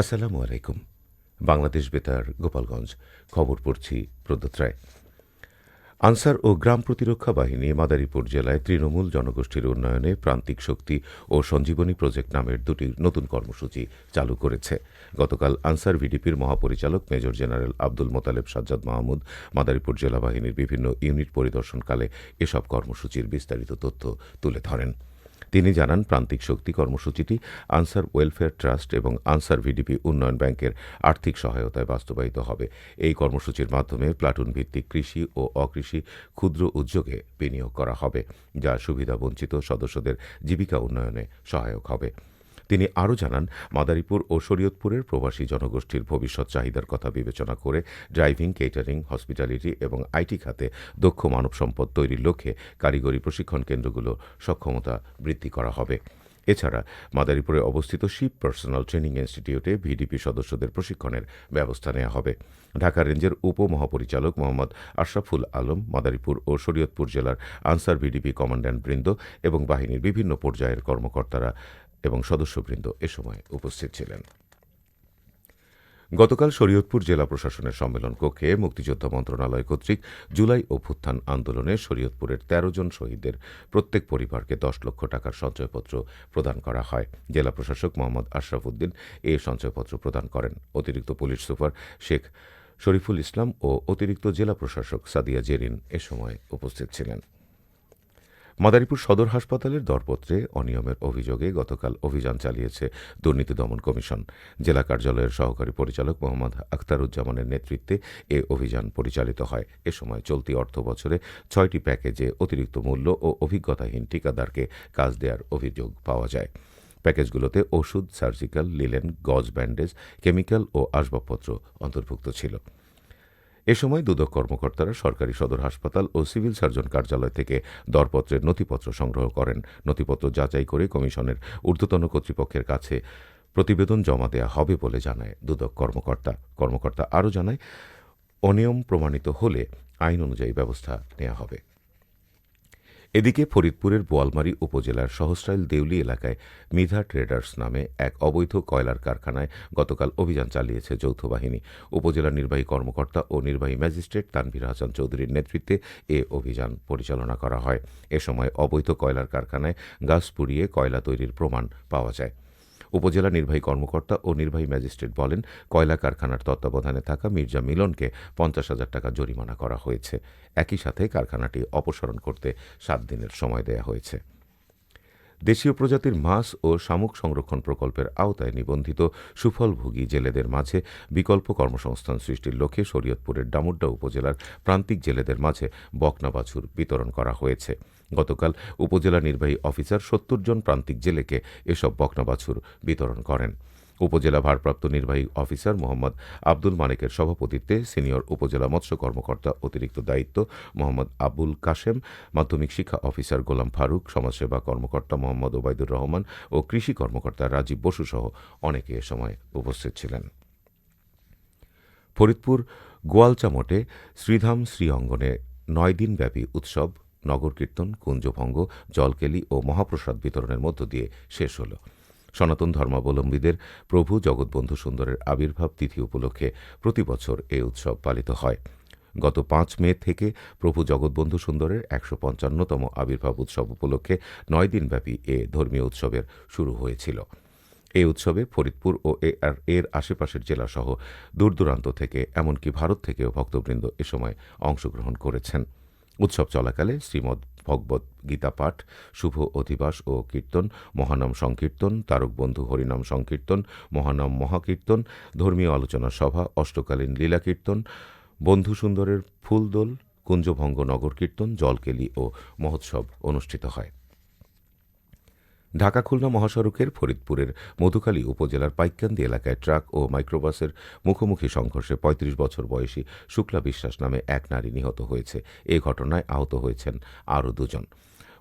আসসালামু আলাইকুম, বাংলাদেশ বেতার, গোপালগঞ্জ। খবর পড়ছি প্রদত্ত রায় আনসার ও গ্রাম প্রতিরক্ষা বাহিনী মাদারীপুর জেলায় তৃণমূল জনগোষ্ঠীর উন্নয়নে প্রান্তিক শক্তি ও সঞ্জীবনী প্রজেক্ট নামের দুটি নতুন কর্মসূচি চালু করেছে। গতকাল আনসার ভিডিপির মহাপরিচালক মেজর জেনারেল আব্দুল মোতালেব সাজ্জাদ মাহমুদ মাদারীপুর জেলা বাহিনীর বিভিন্ন ইউনিট পরিদর্শনকালে এসব কর্মসূচির বিস্তারিত তথ্য তুলে ধরেন। তিনি জানান, প্রান্তিক শক্তি কর্মসূচিটি আনসার ওয়েলফেয়ার ট্রাস্ট এবং আনসার ভিডিপি উন্নয়ন ব্যাংকের আর্থিক সহায়তায় বাস্তবায়িত হবে। এই কর্মসূচির মাধ্যমে প্লাটুন ভিত্তিক কৃষি ও অকৃষি ক্ষুদ্র উদ্যোগে বিনিয়োগ করা হবে, যা সুবিধাবঞ্চিত সদস্যদের জীবিকা উন্নয়নে সহায়ক হবে। তিনি আরও জানান, মাদারীপুর ও শরীয়তপুরের প্রবাসী জনগোষ্ঠীর ভবিষ্যৎ চাহিদার কথা বিবেচনা করে ড্রাইভিং, কেটারিং, হসপিটালিটি এবং আইটি খাতে দক্ষ মানব সম্পদ তৈরির লক্ষ্যে কারিগরি প্রশিক্ষণ কেন্দ্রগুলো সক্ষমতা বৃদ্ধি করা হবে। এছাড়া মাদারীপুরে অবস্থিত শিপ পার্সোনাল ট্রেনিং ইনস্টিটিউটে ভিডিপি সদস্যদের প্রশিক্ষণের ব্যবস্থা নেওয়া হবে। ঢাকা রেঞ্জের উপমহাপরিচালক মোহাম্মদ আশরাফুল আলম, মাদারীপুর ও শরীয়তপুর জেলার আনসার ভিডিপি কমান্ড্যান্ট বৃন্দ এবং বাহিনীর বিভিন্ন পর্যায়ের কর্মকর্তারা এবং সদস্যবৃন্দ এ সময় উপস্থিত ছিলেন। গতকাল শরীয়তপুর জেলা প্রশাসনের সম্মেলন কক্ষে মুক্তিযোদ্ধা মন্ত্রণালয় কর্তৃক জুলাই অভ্যুত্থান আন্দোলনে শরীয়তপুরের তেরো জন শহীদের প্রত্যেক পরিবারকে দশ লক্ষ টাকার সঞ্চয়পত্র প্রদান করা হয়। জেলা প্রশাসক মোহাম্মদ আশরাফ উদ্দিন এ সঞ্চয়পত্র প্রদান করেন। অতিরিক্ত পুলিশ সুপার শেখ শরীফুল ইসলাম ও অতিরিক্ত জেলা প্রশাসক সাদিয়া জেরিন এ সময় উপস্থিত ছিলেন। মাদারীপুর সদর হাসপাতালের দরপত্রে অনিয়মের অভিযোগে গতকাল অভিযান চালিয়েছে দুর্নীতি দমন কমিশন। জেলা কার্যালয়ের সহকারী পরিচালক মোহাম্মদ আখতারুজ্জামানের নেতৃত্বে এ অভিযান পরিচালিত হয়। এ সময় চলতি অর্থ বছরে ছয়টি প্যাকেজে অতিরিক্ত মূল্য ও অভিজ্ঞতাহীন ঠিকাদারকে কাজ দেওয়ার অভিযোগ পাওয়া যায়। প্যাকেজগুলোতে ওষুধ, surgical, linen, gauze, bandage, chemical ও আসবাবপত্র অন্তর্ভুক্ত ছিল। এ সময় দুদক কর্মকর্তারা সরকারি সদর হাসপাতাল ও সিভিল সার্জন কার্যালয় থেকে দরপত্রের নথিপত্র সংগ্রহ করেন। নথিপত্র যাচাই করে কমিশনের ঊর্ধ্বতন কর্তৃপক্ষের কাছে প্রতিবেদন জমা দেয়া হবে বলে জানায় দুদক কর্মকর্তা। কর্মকর্তা আরও জানায়, অনিয়ম প্রমাণিত হলে আইন অনুযায়ী ব্যবস্থা নেওয়া হবে। এদিকে ফরিদপুরের বোয়ালমারী উপজেলার সহস্রাইল দেউলি এলাকায় মিধা ট্রেডার্স নামে এক অবৈধ কয়লার কারখানায় গতকাল অভিযান চালিয়েছে যৌথ বাহিনী। উপজেলা নির্বাহী কর্মকর্তা ও নির্বাহী ম্যাজিস্ট্রেট তানভীর হাসান চৌধুরীর নেতৃত্বে এ অভিযান পরিচালনা করা হয়। এ সময় অবৈধ কয়লার কারখানায় গাছ পুড়িয়ে কয়লা তৈরির প্রমাণ পাওয়া যায়। উপজেলা নির্বাহী কর্মকর্তা ও নির্বাহী ম্যাজিস্ট্রেট বলেন, কয়লা কারখানার তত্ত্বাবধানে থাকা মির্জা মিলনকে পঞ্চাশ হাজার টাকা জরিমানা করা হয়েছে। একই সাথে কারখানাটি অপসারণ করতে সাত দিনের সময় দেয়া হয়েছে। দেশীয় প্রজাতির মাছ ও শামুক সংরক্ষণ প্রকল্পের আওতায় নিবন্ধিত সুফলভোগী জেলেদের মাঝে বিকল্প কর্মসংস্থান সৃষ্টির লক্ষ্যে শরীয়তপুরের ডামুড্ডা উপজেলার প্রান্তিক জেলেদের মাঝে বকনাবাছুর বিতরণ করা হয়েছে। গতকাল উপজেলা নির্বাহী অফিসার সত্তর জন প্রান্তিক জেলেকে এসব বকনাবাছুর বিতরণ করেন। উপজেলা ভারপ্রাপ্ত নির্বাহী অফিসার মোহাম্মদ আব্দুল মানিকের সভাপতিত্বে সিনিয়র উপজেলা মৎস্য কর্মকর্তা অতিরিক্ত দায়িত্ব মোহাম্মদ আবুল কাশেম, মাধ্যমিক শিক্ষা অফিসার গোলাম ফারুক, সমাজসেবা কর্মকর্তা মোহাম্মদ ওবায়দুর রহমান ও কৃষি কর্মকর্তা রাজীব বসু সহ অনেকে এ সময় উপস্থিত ছিলেন। ফরিদপুর গোয়ালচামটে শ্রীধাম শ্রী অঙ্গনে নয় দিনব্যাপী উৎসব, নগর কীর্তন, কুঞ্জভঙ্গ, জলকেলি ও মহাপ্রসাদ বিতরণের মধ্য দিয়ে শেষ হলো। সনাতন ধর্মাবলম্বীদের প্রভু জগৎবন্ধু সুন্দরের আবির্ভাব তিথি উপলক্ষে প্রতিবছর এই উৎসব পালিত হয়। গত পাঁচ মে থেকে প্রভু জগৎবন্ধু সুন্দরের একশো পঞ্চান্নতম আবির্ভাব উৎসব উপলক্ষে নয় দিনব্যাপী এ ধর্মীয় উৎসবের শুরু হয়েছিল। এই উৎসবে ফরিদপুর ও এর আশেপাশের জেলাসহ দূর দূরান্ত থেকে, এমনকি ভারত থেকেও ভক্তবৃন্দ এ সময় অংশগ্রহণ করেছেন। উৎসব চলাকালে শ্রীমদ ভগবত গীতা পাঠ, শুভ অধিবাস ও কীর্তন, মহানাম সংকীর্তন তারকবন্ধু হরিনাম সংকীর্তন, মহানাম মহাকীর্তন, ধর্মীয় আলোচনা সভা, অষ্টকালীন লীলা কীর্তন, বন্ধু সুন্দরের ফুলদোল কুঞ্জভঙ্গ নগর কীর্তন, জলকেলি ও মহোৎসব অনুষ্ঠিত হয়। ঢাকা খুলনা মহাসড়কের ফরিদপুরের মধুখালী উপজেলার পাইকান্দি এলাকায় ট্রাক ও মাইক্রোবাসের মুখোমুখি সংঘর্ষে ৩৫ বছর বয়সী শুক্লা বিশ্বাস নামে এক নারী নিহত হয়েছে। এ ঘটনায় আহত হয়েছেন আরও দুজন।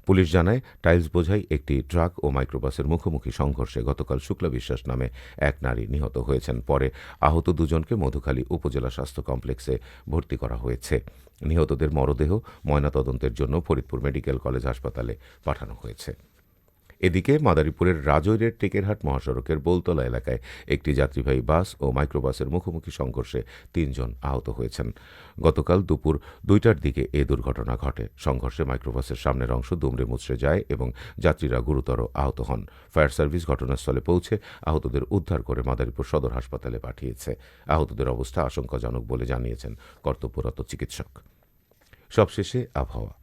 পুলিশ জানায়, টাইলস বোঝাই একটি ট্রাক ও মাইক্রোবাসের মুখোমুখি সংঘর্ষে গতকাল শুক্লা বিশ্বাস নামে এক নারী নিহত হয়েছেন। পরে আহত দুজনকে মধুখালী উপজেলা স্বাস্থ্য কমপ্লেক্সে ভর্তি করা হয়েছে। নিহতদের মরদেহ ময়নাতদন্তের জন্য ফরিদপুর মেডিকেল কলেজ হাসপাতালে পাঠানো হয়েছে। এদিকে মাদারীপুরের রাজৈরের টেকেরহাট মহাসড়কের বোলতলা এলাকায় একটি যাত্রীবাহী বাস ও মাইক্রোবাসের মুখোমুখি সংঘর্ষে তিনজন আহত হয়েছেন। গতকাল দুপুর দুইটার দিকে এ দুর্ঘটনা ঘটে। সংঘর্ষে মাইক্রোবাসের সামনের অংশ দুমড়ে মুচড়ে যায় এবং যাত্রীরা গুরুতর আহত হন। ফায়ার সার্ভিস ঘটনাস্থলে পৌঁছে আহতদের উদ্ধার করে মাদারীপুর সদর হাসপাতালে পাঠিয়েছে। আহতদের অবস্থা আশঙ্কাজনক বলে জানিয়েছেন কর্তব্যরত চিকিৎসক। সবশেষে আবহাওয়া।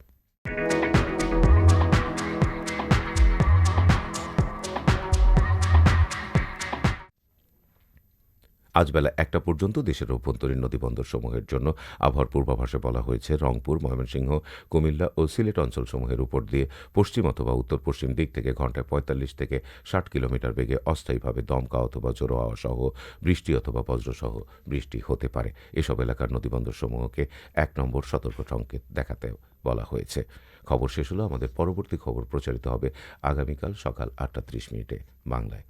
আজ বেলা একটা পর্যন্ত দেশের অভ্যন্তরীণ নদীবন্দর সমূহের জন্য আবহাওয়ার পূর্বাভাসে বলা হয়েছে, রংপুর, ময়মনসিংহ, কুমিল্লা ও সিলেট অঞ্চলসমূহের উপর দিয়ে পশ্চিম অথবা উত্তর পশ্চিম দিক থেকে ঘন্টায় পঁয়তাল্লিশ থেকে ষাট কিলোমিটার বেগে অস্থায়ীভাবে দমকা অথবা জোরো সহ বৃষ্টি অথবা বজ্রসহ বৃষ্টি হতে পারে। এসব এলাকার নদীবন্দর সমূহকে এক নম্বর সতর্ক সংকেত দেখাতে বলা হয়েছে। খবর শেষ হলো, আমাদের পরবর্তী খবর প্রচারিত হবে আগামীকাল সকাল আটটা ত্রিশ মিনিটে বাংলায়।